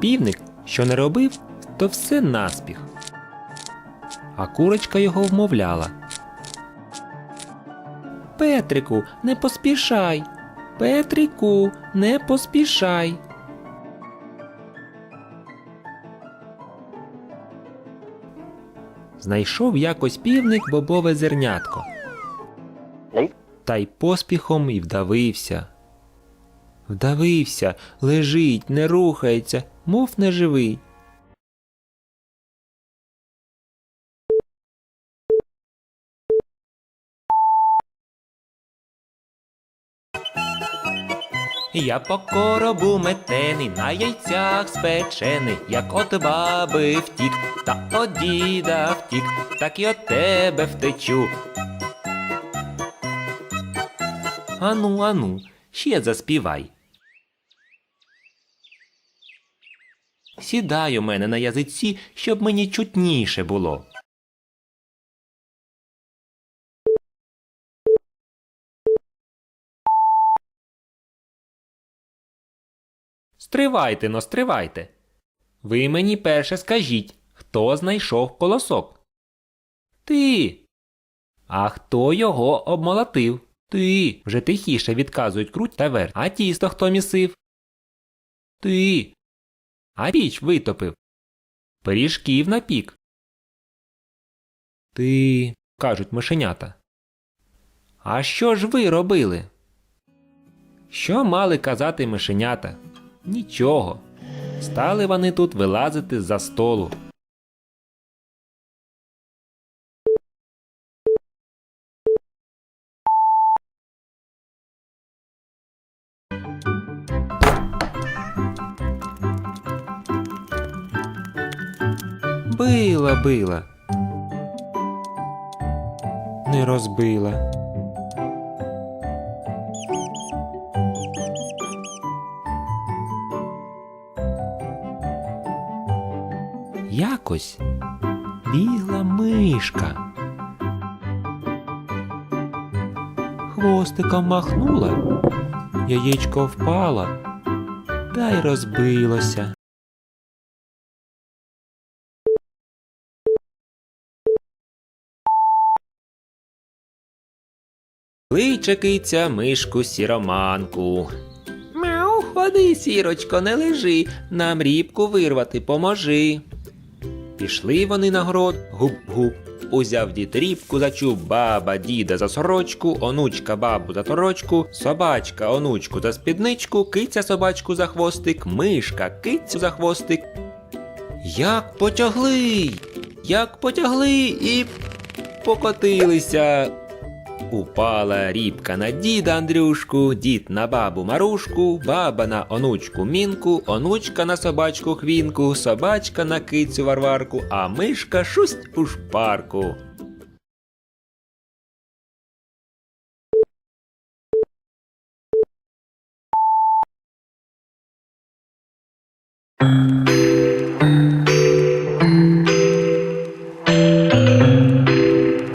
Півник, що не робив, то все наспіх. А курочка його вмовляла. Петрику, не поспішай. Петрику, не поспішай. Знайшов якось півник бобове зернятко. Та й поспіхом і вдавився. Вдавився, лежить, не рухається, мов неживий. Я по коробу метений, на яйцях спечений, як от баби втік, та от діда втік, так і от тебе втечу. Ану, ану, ще заспівай. Сідай у мене на язиці, щоб мені чутніше було. Стривайте, но стривайте. Ви мені перше скажіть, хто знайшов колосок? Ти. А хто його обмолотив? Ти. Вже тихіше відказують круть та верть. А тісто хто місив? Ти. А піч витопив. Пиріжків напік. Ти. кажуть мишенята. А що ж ви робили? Що мали казати мишенята? Нічого. Стали вони тут вилазити з-за столу. Била, била. Не розбила. Якось бігла мишка. Хвостиком махнула, яєчко впало та й розбилося. Кличе киця мишку сіроманку. Мяу, ходи, сірочко, не лежи, нам рібку вирвати поможи. Пішли вони на город, гуп-гуп. Узяв дід рібку, зачув баба діда за сорочку, онучка бабу за торочку, собачка онучку за спідничку, киця собачку за хвостик, мишка кицю за хвостик. Як потягли, як потягли і покотилися. Упала рібка на діда Андрюшку, дід на бабу Марушку, баба на онучку Мінку, онучка на собачку Хвінку, собачка на кицю Варварку, а мишка шусть у шпарку.